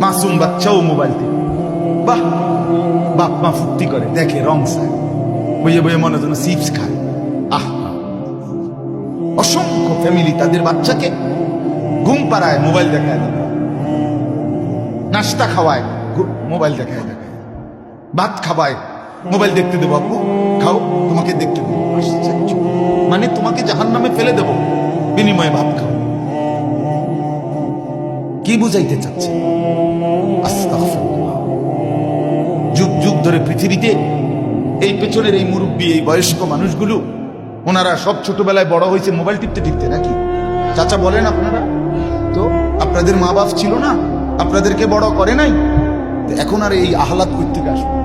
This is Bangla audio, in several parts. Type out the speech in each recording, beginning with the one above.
মাসুম বাচ্চাও মোবাইল টিপে বাহ, বাপ মা ফুর্তি করে। দেখে রং সায়। বইয়ে বইয়ে মনে যেন চিপস খায়। আহ, অসংখ্য ফ্যামিলি তাদের বাচ্চাকে ঘুম পাড়ায় মোবাইল দেখায় দেখায় নাস্তা খাওয়ায় মোবাইল দেখায় দেখায় ভাত খাওয়ায় মোবাইল দেখতে দেবো। আপু খাও, তোমাকে দেখতে দেবো। মানে তোমাকে জাহান নামে ফেলে দেবো। বিনিময়ে ভাত খাও কি বুঝাইতে চাচ্ছে। যুগ যুগ ধরে পৃথিবীতে এই পেছনের এই মুরব্বী, এই বয়স্ক মানুষগুলো, ওনারা সব ছোটবেলায় বড় হয়েছে, মোবাইল টিপতে টিপতে নাকি? চাচা বলেন আপনারা? তো আপনাদের মা বাপ ছিল না? আপনাদেরকে বড় করে নাই? এখন আর এই আহ্লাদ থেকে আসবে?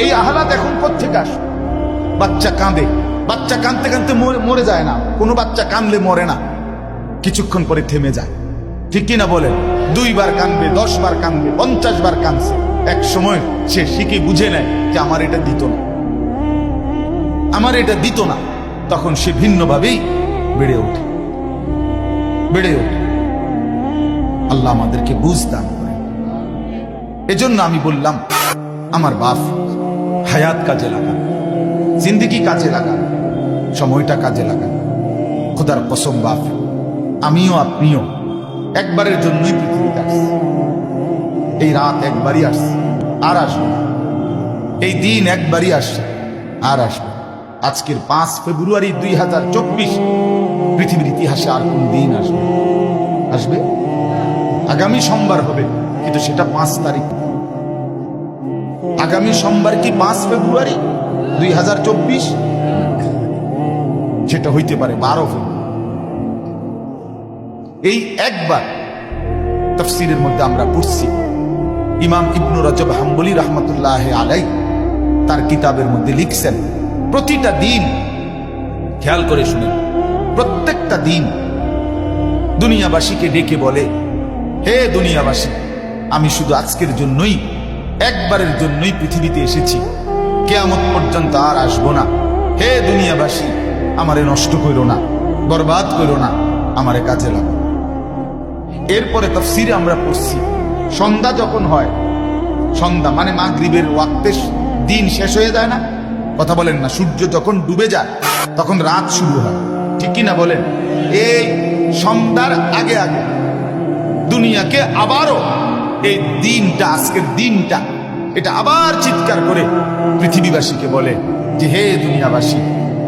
এই আহ্লাদ এখন থেকে আসবে? বাচ্চা কাঁদে। বাচ্চা কাঁদতে কাঁদতে মরে যায় না। কোনো বাচ্চা কাঁদলে মরে না। কিছুক্ষণ পরে থেমে যায়। ঠিক কিনা বলেন? দুইবার কানবে দশ বার কানবে পঞ্চাশ বার কানছে। এক সময় সে শিখে বুঝে নেয় যে আমার এটা দিত না। আমার এটা দিত না। তখন সে ভিন্নভাবেই বেড়ে ওঠে। বেড়ে ওঠে। আল্লাহ আমাদেরকে বুঝ দান করে এজন্য আমি বললাম, আমার বাপ হায়াত কাজে লাগান। জিন্দিগি কাজে লাগান। সময়টা কাজে লাগান। খোদার কসম বাপ। আমিও আপনিও একবারের জন্যই পৃথিবীতে আসছি। এই রাত একবারই আসছে, আর আসবে এই দিন একবারই আসছে, আর আসবে আজকের পাঁচ ফেব্রুয়ারি দুই হাজার চব্বিশ, পৃথিবীর ইতিহাসে আর কোন দিন আসবে আসবে? আগামী সোমবার হবে, কিন্তু সেটা পাঁচ তারিখ। আগামী সোমবার কি পাঁচ ফেব্রুয়ারি দুই হাজার চব্বিশ? সেটা হইতে পারে বারো ফেব্রুয়ারি। এই একবার তফসিরের মধ্যে আমরা পড়ছি, ইমাম ইবনু রজব হাম্বলি রহমতুল্লাহ আলাই তার কিতাবের মধ্যে লিখছেন, প্রতিটা দিন, খেয়াল করে শুনেন, প্রত্যেকটা দিন দুনিয়াবাসীকে ডেকে বলে, হে দুনিয়াবাসী, আমি শুধু আজকের জন্যই, একবারের জন্যই পৃথিবীতে এসেছি, কেয়ামত পর্যন্ত আর আসব না। হে দুনিয়াবাসী, আমারে নষ্ট করো না, বরবাদ করো না, আমারে কাজে লাগো এরপরে তফসিরে আমরা পড়ছি, সন্ধ্যা যখন হয়, সন্ধ্যা মানে মাগরিবের ওয়াক্তে দিন শেষ হয়ে যায় না। কথা বলেন না, সূর্য যখন ডুবে যায়, তখন রাত শুরু হয়। ঠিক না বলেন? এই সন্ধ্যার আগে আগে দুনিয়াকে আবারও এই দিনটা, আজকের দিনটা, এটা আবার চিৎকার করে পৃথিবীবাসীকে বলে যে, হে দুনিয়াবাসী,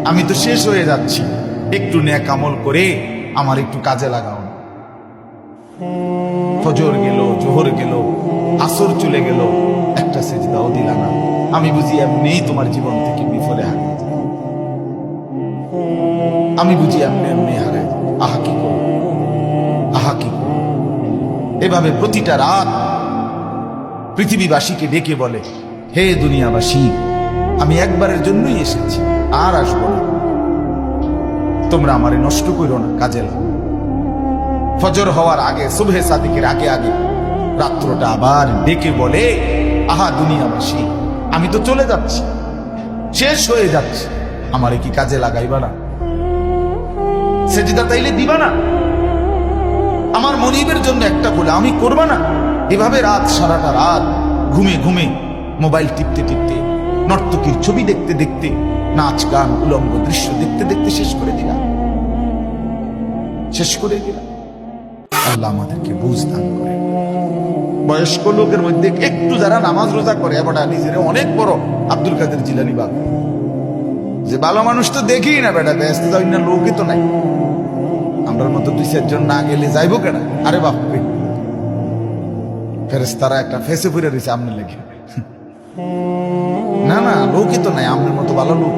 আমি তো শেষ হয়ে যাচ্ছি। একটু ন্যাক আমল করে আমার একটু কাজে লাগাও। ফজর গেল, জোহর গেল, আসর চলে গেল, একটা সেজদাও দিলা না। আমি বুঝি এমনি তোমার জীবন থেকে বিফলে যাবে আমি বুঝি এমনি এমনি হারাই আহা কি আহা কি এভাবে প্রতিটা রাত পৃথিবীবাসীকে ডেকে বলে, হে দুনিয়াবাসী, আমি একবারের জন্যই এসেছি, আর আসব না। তোমরা আমারে নষ্ট করো না, কাজে লাগো ফজর হওয়ার আগে, সুবহে সাদিকের আগে আগে রাত্রটা আবার ডেকে বলে, আহা দুনিয়াবাসী, আমি তো চলে যাচ্ছি, শেষ হয়ে যাচ্ছে, আমারে কি কাজে লাগাইবা না? সেজিদা তাইলে দিবা না? আমার মনিবের জন্য একটা বলে আমি করবা না? এভাবে রাত, সারাটা রাত ঘুমে ঘুমে মোবাইল টিপতে টিপতে, নর্তকীর ছবি দেখতে দেখতে, নাচ গান, উলঙ্গ দৃশ্য দেখতে দেখতে শেষ করে দিলাম। শেষ করে দিলাম। আল্লাহ আমাদেরকে বুঝ দান করে। বয়স্ক লোকের মধ্যে একটু যারা নামাজ রোজা করে, এবারটা নিজের অনেক বড় আব্দুল কাদের জিলানি বাবু। যে ভালো মানুষ তো দেখি না বেটা, ব্যস্ত না লোকই তো নাই। আমরার মতো দুই চারজন না গেলে যাইবো কেনা আরে বাপরে ফেরেস তারা একটা ফেসে ফুরে রয়েছে আমনে লেগে। না না, লোকই তো নাই, আমনের মতো ভালো লোক।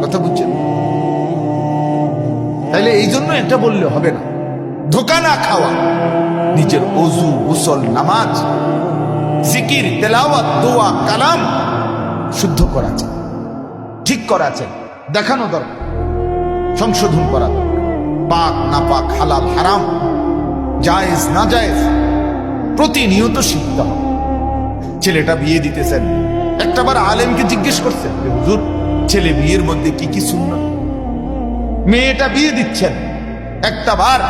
কথা বুঝছেন? তাইলে এই জন্য এটা বললে হবে না। ধোকা না খাওয়া। নিজের অজু, গোসল, নামাজ, জিকির, তেলাওয়াত, দোয়া, কালাম শুদ্ধ করা চাই। ঠিক করা চাই। দেখানো দরকার। সংশোধন করা পাক না পাক হালাল, হারাম, জায়েজ না জায়েজ প্রতিনিয়ত শিখতে হবে। ছেলেটা বিয়ে দিতেছেন। একটাবার আলেমকে জিজ্ঞেস করছেন হুজুর, ছেলে বিয়ের মধ্যে কি কি শুনল মেয়েটা বিয়ে দিচ্ছেন। একটা বার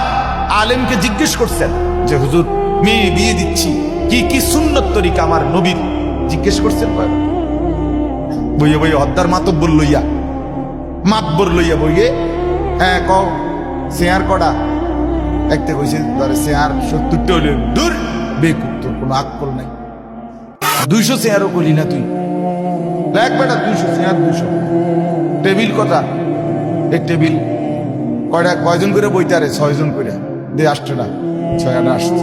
আলেমকে জিজ্ঞেস করছেন যে, হুজুর, মেয়ে বিয়ে দিচ্ছি। কি কি সুন্নত তরিকা আমার নবীর? জিজ্ঞেস করছেন? বইয়ে বইয়ে হদ্দার মাতব্বর লইয়া মাতবর লইয়া বইয়ে হ্যাঁ ক শেয়ার কটা একটা কইছে ধরে শেয়ার সত্তরটা হইলে দূর বেকুব, তোর কোনো আকল নাই। দুইশো শেয়ারও করলি না তুই। দেখ বেটা, দুইশো শেয়ার, দুইশো। টেবিল কথা এক টেবিল। কয়টা, কয়জন করে বইতে আরে? ছয়জন করে। দিয়ে আসছে না। ছয় আটা আসছে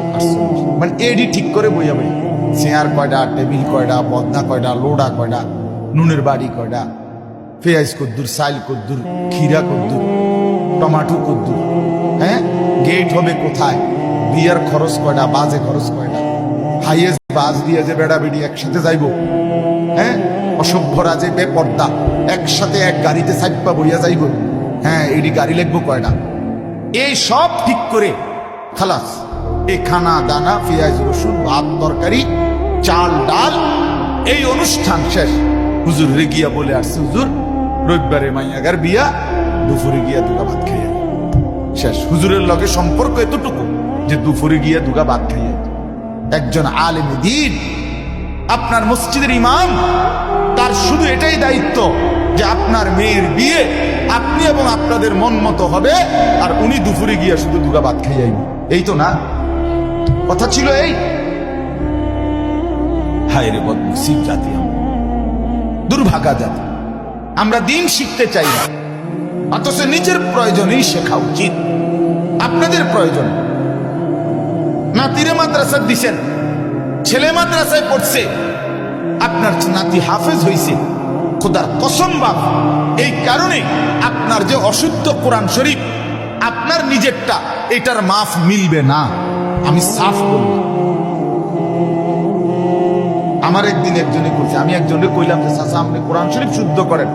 মানে এডি ঠিক করে বই চেয়ার কয়টা টেবিল কয়টা বদনা কয়টা লোডা কয়টা নুনের বাড়ি কয়টা পেঁয়াজ কদ্দুর, সাইল কদ্দুর খিরা কদ্দুর, টমাটো কদ্দুর হ্যাঁ? গেট হবে কোথায়? বিয়ার খরচ কয়টা বাজে খরচ কয়টা হাইয়েস্ট বাজ দিয়ে যে বেড়া বেড়ি একসাথে যাইবো হ্যাঁ? অসভ্যরা যে বেপর্দা, একসাথে এক গাড়িতে সাইপা বইয়া যাইব হ্যাঁ? এডি গাড়ি লাগবো কয়টা এই সব ঠিক করে খালাস। এই খানা, দানা, পেঁয়াজ, রসুন, ভাত, তরকারি, চাল, ডাল, এই অনুষ্ঠান শেষ। হুজুর রে গিয়া বলে আসছে, হুজুর, রবিবারে মাইয়াগার বিয়া, দুপুরে গিয়া দুগা ভাত খাইয়া শেষ। হুজুরের লগে সম্পর্ক এতটুকু যে দুপুরে গিয়া দুগা ভাত খাইয়া একজন আলেম দিন, আপনার মসজিদের ইমাম, তার শুধু এটাই দায়িত্ব যে আপনার মেয়ের বিয়ে আপনি এবং আপনাদের মন মতো হবে, আর উনি দুপুরে গিয়ে শুধু দুগা ভাত খাইয়াই এই তো না? কথা ছিল এই? হায় রে বদনসিব জাতি আমরা। দুর্ভাগা জাতি। আমরা দিন শিখতে চাই না। অথচ নিজের প্রয়োজনেই শেখা উচিত। আপনাদের প্রয়োজন। নাতিরে মাদ্রাসা দিছেন। ছেলে মাদ্রাসায় পড়ছে। আপনার নাতি হাফেজ হইছে। খোদার কসম বাপ। এই কারণে আপনার যে অশুদ্ধ কোরআন শরীফ, আপনার নিজেরটা, এটার মাফ মিলবে না। আমি সাফ বললাম আমার একদিন একজনে করছে আমি একজনে কইলাম যে, চাচা, আপনি কোরআন শরীফ শুদ্ধ করেন।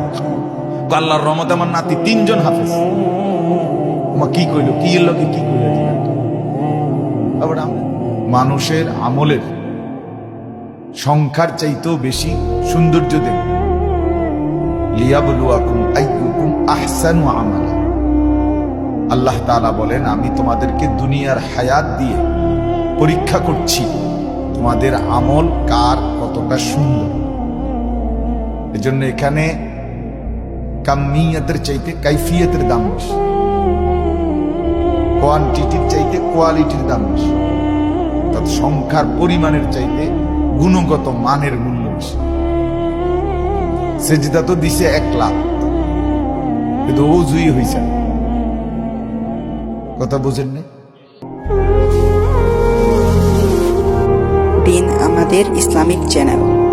আল্লাহর রহমতে আমার নাতি তিনজন হাফেজ। মা কি কইলো? কি এর লগে কি কইলো মানুষের আমলের সংখ্যার চাইতেও বেশি সৌন্দর্য দেব লিয়াবলুয়াকুম আইয়ুকুম আহসানু আমালা। আল্লাহ তাআলা বলেন, আমি তোমাদেরকে দুনিয়ার হায়াত দিয়ে পরীক্ষা করছি, তোমাদের আমল কার কতটা সুন্দর। এজন্য এখানে কামিয়াতের চাইতে কাইফিয়াতের দাম বেশি, কোয়ান্টিটির চাইতে কোয়ালিটির দাম বেশি অর্থাৎ সংখ্যার পরিমাণের চাইতে গুণগত মানের মূল্য সেজিদা তো দিছে এক লাখ। কিন্তু ও জুই হয়েছে কথা বুঝেন না? দিন আমাদের ইসলামিক চ্যানেল।